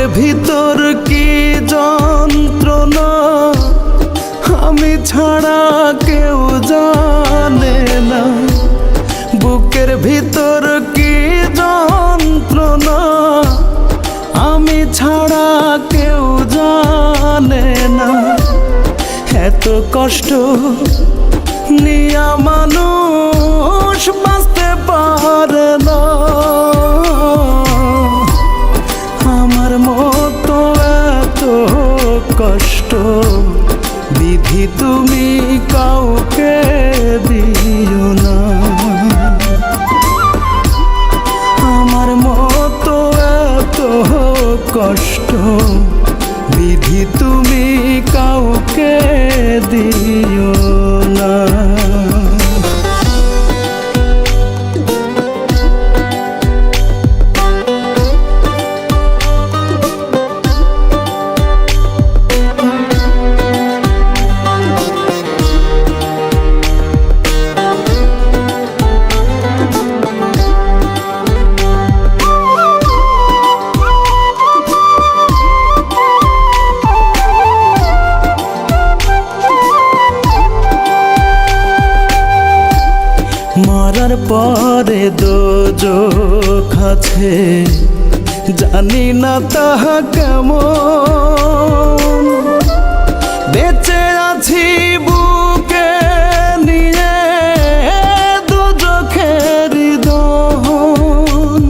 বুকের ভিতর কি যন্ত্রণা? আমি ছাড়া কেউ জানে না। বুকের ভিতর কি যন্ত্রণা? আমি ছাড়া কেউ জানে না। এত কষ্ট নিয়া মানুষ বাঁচতে পারে না। কষ্ট বিধি তুমি কাউকে দিও না। আমার মতো এত কষ্ট মরার পরে দোজখ আছে জানি না তাহা কেমন। বেঁচে আছি বুকে নিয়ে দুজখের দহন।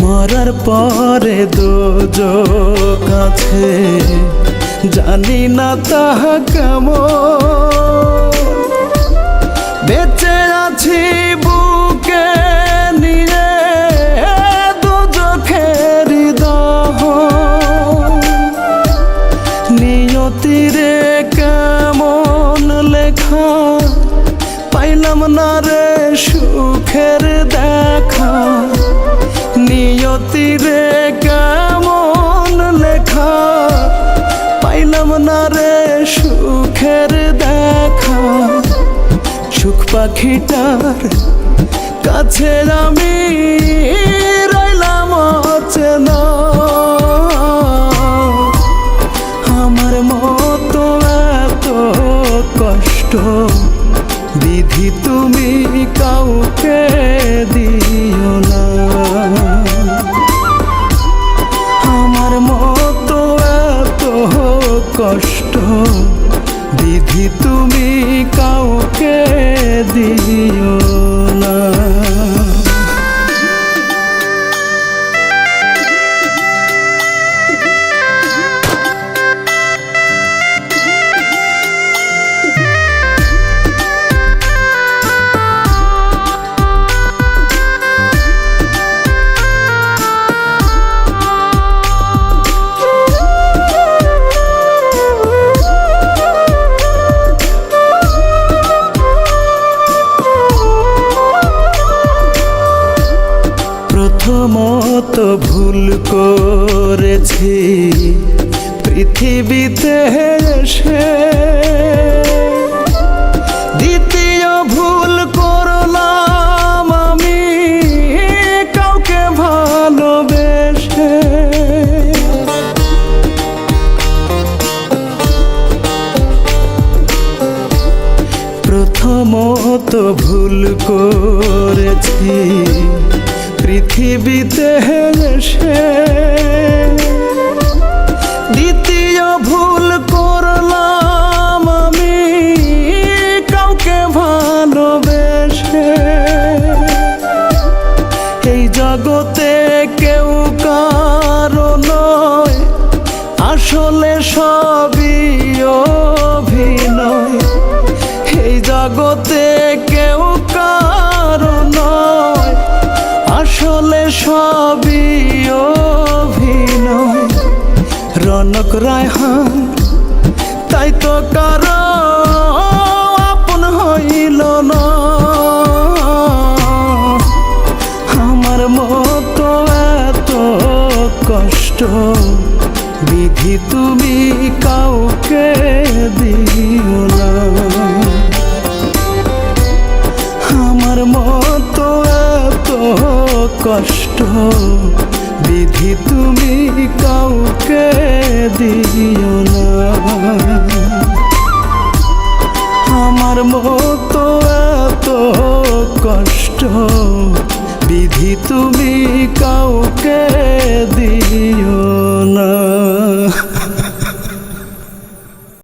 মরার পরে দোজক আছে জানি না তাহা কেমন। বেঁচে আছি বুকে নিয়ে দুজখের দহন নিয়তিরে কেমন লেখা, পাইলাম না রে পাখিটার কাছে আমি রইলাম অচেনা। প্রথমত ভুল করেছি। পৃথিবীতে এসে দ্বিতীয় ভুল করলাম আমি কাউকে ভালোবেসে। প্রথমত ভুল করেছি পৃথিবীতে এসে আসলে সবই অভিনয়। রনক রায়হান, তাই তো কারও আপন হইল আমার মতো এত কষ্ট, বিধি তুমি কাউকে বিধি তুমি কাউকে দিও না। আমার মতো এত কষ্ট বিধি তুমি